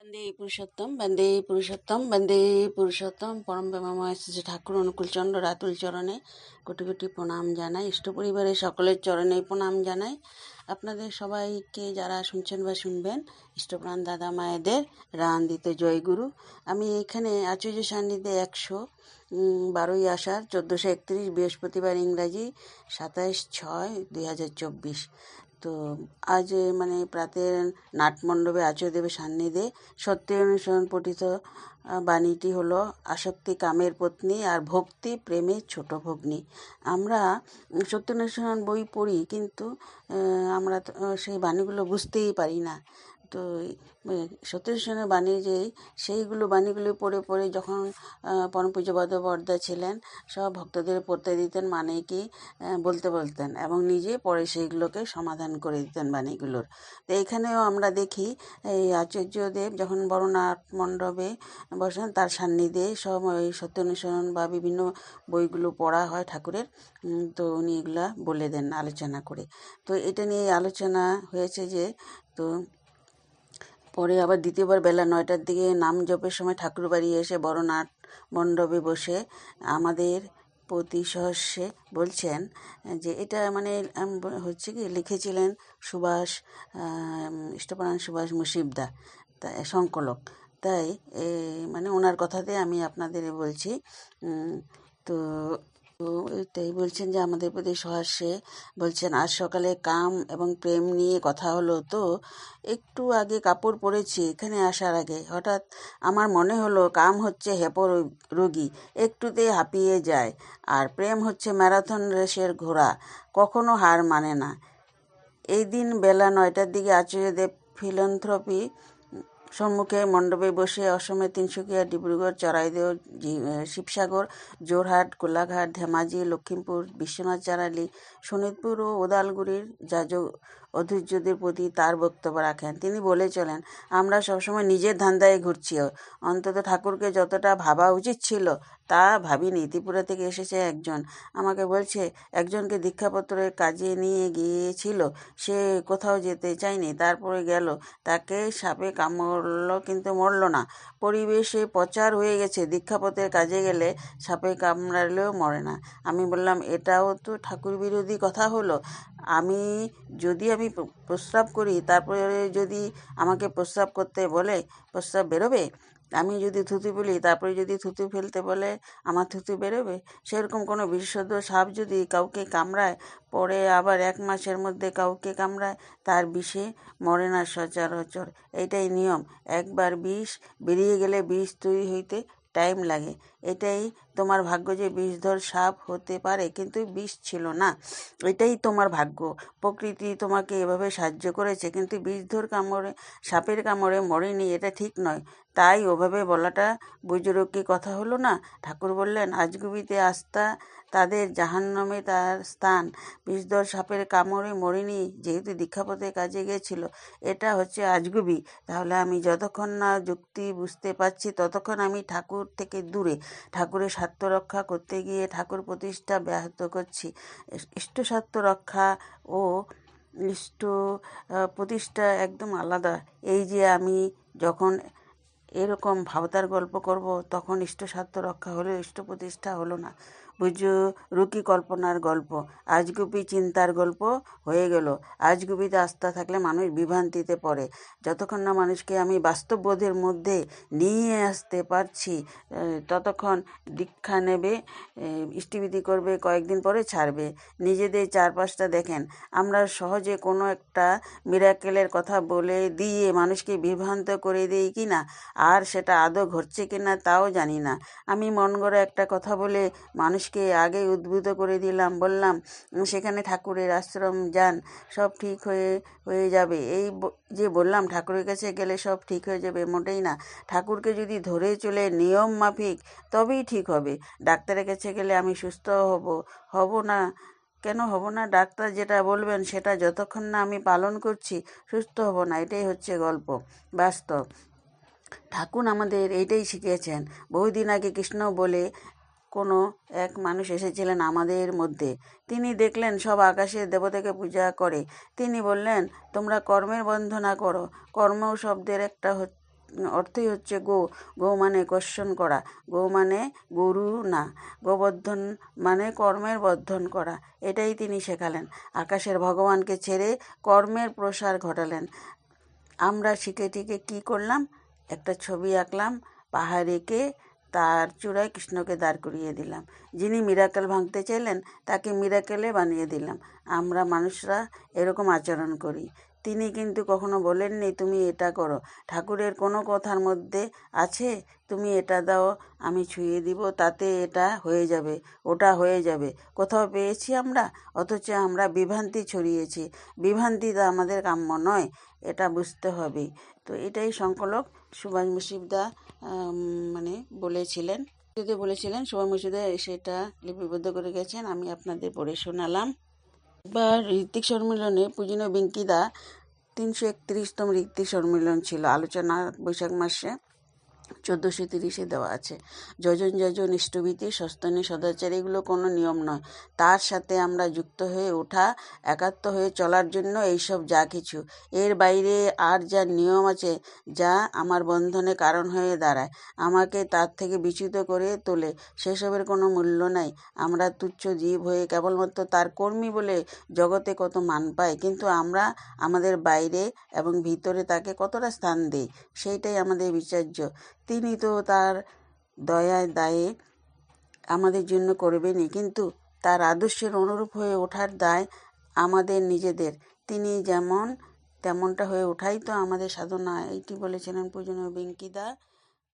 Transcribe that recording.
বন্দে পুরুষোত্তম বন্দে পুরুষোত্তম বন্দে পুরুষোত্তম। পরম প্রেমাময় শ্রী ঠাকুর অনুকূলচন্দ্র রাতুল চরণে কোটি কোটি প্রণাম জানাই। ইষ্ট পরিবারের সকলের চরণে প্রণাম জানাই। আপনাদের সবাইকে যারা শুনছেন বা শুনবেন, ইষ্টপ্রাণ দাদা মায়েদের রান্দিত জয়গুরু আমি এখানে আচার্য সান্নিধ্যে একশো বারোই আষাঢ়, চোদ্দোশো একত্রিশ, বৃহস্পতিবার ইংরাজি সাতাইশ ছয়, দুই হাজার চব্বিশ। তো আজ মানে প্রাতে নাটমণ্ডপে আচার্যদেবের সান্নিধ্যে সত্য অনুসরণ পঠিত বাণীটি হলো আসক্তি কামের পত্নী আর ভক্তি প্রেমের ছোট ভগ্নী। আমরা উম, সত্য অনুসরণ বই পড়ি কিন্তু আমরা সেই বাণীগুলো বুঝতেই পারি না। তো সত্যেশ্বরের বাণী যেই সেইগুলো বাণীগুলো পড়ে পড়ে যখন পরম পূজ্য বর্দা ছিলেন, সব ভক্তদের পড়তে দিতেন মানে কি বলতে বলতেন এবং নিজে পরে সেইগুলোকে সমাধান করে দিতেন বাণীগুলোর। তো এখানেও আমরা দেখি, এই আচার্যদেব যখন বড়নাথ মণ্ডপে বসেন, তার সান্নিধ্যে সব ওই সত্য অনুসরণ বা বিভিন্ন বইগুলো পড়া হয় ঠাকুরের তো উনি এগুলা বলে দেন আলোচনা করে। তো এটা নিয়ে আলোচনা হয়েছে যে, তো পরে আবার দ্বিতীয়বার বেলা নয়টার দিকে নাম জপের সময় ঠাকুর বাড়ি এসে বড় নাট মণ্ডপে বসে আমাদের প্রতি সহস্যে বলছেন যে এটা মানে হচ্ছে কি লিখেছিলেন সুভাষ ইষ্টপ্রাণ সুভাষ মুসিবদা, তা, সংকলক। তাই মানে ওনার কথাতে আমি আপনাদের বলছি তো তো এটাই বলছেন যে আমাদের প্রতি সহাস্যে বলছেন, আজ সকালে কাম এবং প্রেম নিয়ে কথা হলো তো, একটু আগে কাপড় পরেছি, এখানে আসার আগে। হঠাৎ আমার মনে হলো কাম হচ্ছে হেপো রোগী, একটুতে হাঁপিয়ে যায়। আর প্রেম হচ্ছে ম্যারাথন রেসের ঘোড়া, কখনো হার মানে না। এই দিন বেলা নয়টার দিকে আচার্যদেব ফিলন্থ্রপি সম্মুখে মণ্ডপে বসে অসমে তিনসুকিয়া ডিব্রুগড় চড়াইদেও শিবসাগর জোরহাট কোলাঘাট ধেমাজি, লক্ষিমপুর, বিশ্বনাথ চারালি শোণিতপুর ও ওদালগুড়ির যাজক অধৈর্যদের প্রতি তার বক্তব্য রাখেন। তিনি বলে চলেন, আমরা সবসময় নিজের ধান্দায় ঘুরছি। অন্তত ঠাকুরকে যতটা ভাবা উচিত ছিল, তা ভাবিনি। ত্রিপুরা থেকে এসেছে একজন। আমাকে বলছে, একজনকে দীক্ষাপত্রের কাজে নিয়ে গিয়েছিল, সে কোথাও যেতে চায়নি। তারপরে গেল। তাকে সাপে কামড়লো কিন্তু মরল না। পরিবেশে প্রচার হয়ে গেছে। দীক্ষাপত্রের কাজে গেলে সাপে কামড়ালেও মরে না। আমি বললাম, এটাও তো ঠাকুর বিরোধী কথা হলো। আমি যদি আমি প্রস্রাব করি, তারপরে যদি আমাকে প্রস্রাব করতে বলে, প্রস্রাব বেরোবে? আমি যদি থুতু ফেলি, তারপরে যদি থুতু ফেলতে বলে, আমার থুতু বেরোবে? সেরকম কোনো বিশেষজ্ঞ সাপ যদি কাউকে কামড়ায়, পরে আবার এক মাসের মধ্যে কাউকে কামড়ায়, তার বিষে মরে না সচরাচর। এটাই নিয়ম। একবার বিষ বেরিয়ে গেলে, বিষ তৈরি হইতে টাইম লাগে। এটাই তোমার ভাগ্য যে বিষধর সাপ হতে পারে, কিন্তু বিষ ছিল না। এটাই তোমার ভাগ্য। প্রকৃতি তোমাকে এভাবে সাহায্য করেছে, কিন্তু বিষধর কামড়ে, সাপের কামড়ে মরেনি, এটা ঠিক নয়। তাই ওভাবে বলাটা বুজুরকি কথা হলো না। ঠাকুর বললেন আজগুবিতে আস্থা তাদের জাহান্নামে তার স্থান। বিষধর সাপের কামড়ে মরেনি, যেহেতু দীক্ষাপথে কাজে গিয়েছিল এটা হচ্ছে আজগুবি তাহলে আমি যতক্ষণ না যুক্তি বুঝতে পারছি, ততক্ষণ আমি ঠাকুর থেকে দূরে। ঠাকুরের স্বার্থ রক্ষা করতে গিয়ে ঠাকুর প্রতিষ্ঠা ব্যাহত করছি। ইষ্ট স্বার্থ রক্ষা ও ইষ্ট প্রতিষ্ঠা একদম আলাদা। এই যে আমি যখন এরকম ভাবতার গল্প করব তখন ইষ্ট স্বার্থ রক্ষা হলেও ইষ্ট প্রতিষ্ঠা হলো না। বুঝো, রুকি কল্পনার গল্প। আজগুবি চিন্তার গল্প হয়ে গেল। আজগুবিতে আস্থা থাকলে মানুষ বিভ্রান্তিতে পড়ে। যতক্ষণ না মানুষকে আমি বাস্তববোধের মধ্যে নিয়ে আসতে পারছি ততক্ষণ দীক্ষা নেবে ইষ্টিবিধি করবে, কয়েকদিন পরে ছাড়বে। নিজেদের চারপাশটা দেখেন। আমরা সহজে কোনো একটা মিরাকেলের কথা বলে দিয়ে মানুষকে বিভ্রান্ত করে দিই কি না? আর সেটা আদৌ ঘটছে কি না, তাও জানি না। আমি মন গড়া একটা কথা বলে মানুষকে আগেই উদ্বুদ্ধ করে দিলাম, বললাম সেখানে ঠাকুরের আশ্রম যান, সব ঠিক হয়ে হয়ে যাবে। এই যে বললাম, ঠাকুরের কাছে গেলে সব ঠিক হয়ে যাবে মোটেই না। ঠাকুরকে যদি ধরে চলে নিয়ম মাফিক, তবেই ঠিক হবে। ডাক্তারের কাছে গেলে আমি সুস্থ হব হব না, কেন হব না? ডাক্তার যেটা বলবেন, সেটা যতক্ষণ না আমি পালন করছি, সুস্থ হব না, এটাই হচ্ছে গল্প, বাস্তব। ঠাকুর আমাদের এইটাই শিখিয়েছেন। বহুদিন আগে কৃষ্ণ বলে কোনো এক মানুষ এসেছিলেন আমাদের মধ্যে। তিনি দেখলেন, সব আকাশের দেবতাকে পূজা করে। তিনি বললেন, তোমরা কর্মের বন্ধনা করো। কর্ম শব্দের একটা অর্থই হচ্ছে গো। গো মানে কোশ্চন করা। গো মানে গরু না। গোবর্ধন মানে কর্মের বর্ধন করা। এটাই তিনি শেখালেন। আকাশের ভগবানকে ছেড়ে কর্মের প্রসার ঘটালেন। আমরা শিখে টিকে কী করলাম? একটা ছবি আঁকলাম, পাহাড় এঁকে তার চূড়ায় কৃষ্ণকে দাঁড় করিয়ে দিলাম। যিনি মিরাকেল ভাঙতে চাইলেন, তাকে মিরাকেলে বানিয়ে দিলাম। আমরা মানুষরা এরকম আচরণ করি। তিনি কিন্তু কখনো বলেননি, তুমি এটা করো। ঠাকুরের কোনো কথার মধ্যে আছে, তুমি এটা দাও, আমি ছুঁয়ে দিব, তাতে এটা হয়ে যাবে, ওটা হয়ে যাবে। কোথাও পেয়েছি আমরা? অথচ আমরা বিভ্রান্তি ছড়িয়েছি। বিভ্রান্তি বিভ্রান্তিটা আমাদের কাম্য নয়, এটা বুঝতে হবে। তো এটাই সংকলক সুভাষ মুসিবদা মানে বলেছিলেন। যদি বলেছিলেন, সুভাষ মুসিদা সেটা লিপিবদ্ধ করে গেছেন, আমি আপনাদের পড়ে শোনালাম। এবার ঋত্বিক সম্মেলনে পূজনীয় বিঙ্কিদা তিনশো একত্রিশতম ঋত্বিক সম্মেলন ছিল আলোচনা বৈশাখ মাসে। চোদ্দোশো তিরিশে দেওয়া আছে। যজন যজন ইষ্টভীতি, সস্তনী সদাচার এগুলো কোনো নিয়ম নয়। তার সাথে আমরা যুক্ত হয়ে ওঠা, একাত্ম হয়ে চলার জন্য এইসব যা কিছু। এর বাইরে আর যা নিয়ম আছে, যা আমার বন্ধনে কারণ হয়ে দাঁড়ায়, আমাকে তার থেকে বিচ্যুত করে তোলে, সেসবের কোনো মূল্য নাই। আমরা তুচ্ছ জীব হয়ে কেবলমাত্র তার কর্মী বলে জগতে কত মান পাই, কিন্তু আমরা আমাদের বাইরে এবং ভিতরে তাকে কতটা স্থান দিই, সেইটাই আমাদের বিচার্য। তিনি তো তার দয়ায় দায়ে আমাদের জন্য করবেনই। কিন্তু তার আদর্শের অনুরূপ হয়ে ওঠার দায় আমাদের নিজেদের। তিনি যেমন তেমনটা হয়ে ওঠাই তো আমাদের সাধনা। এইটি বলেছিলেন পূজনীয় বেঙ্কিদা।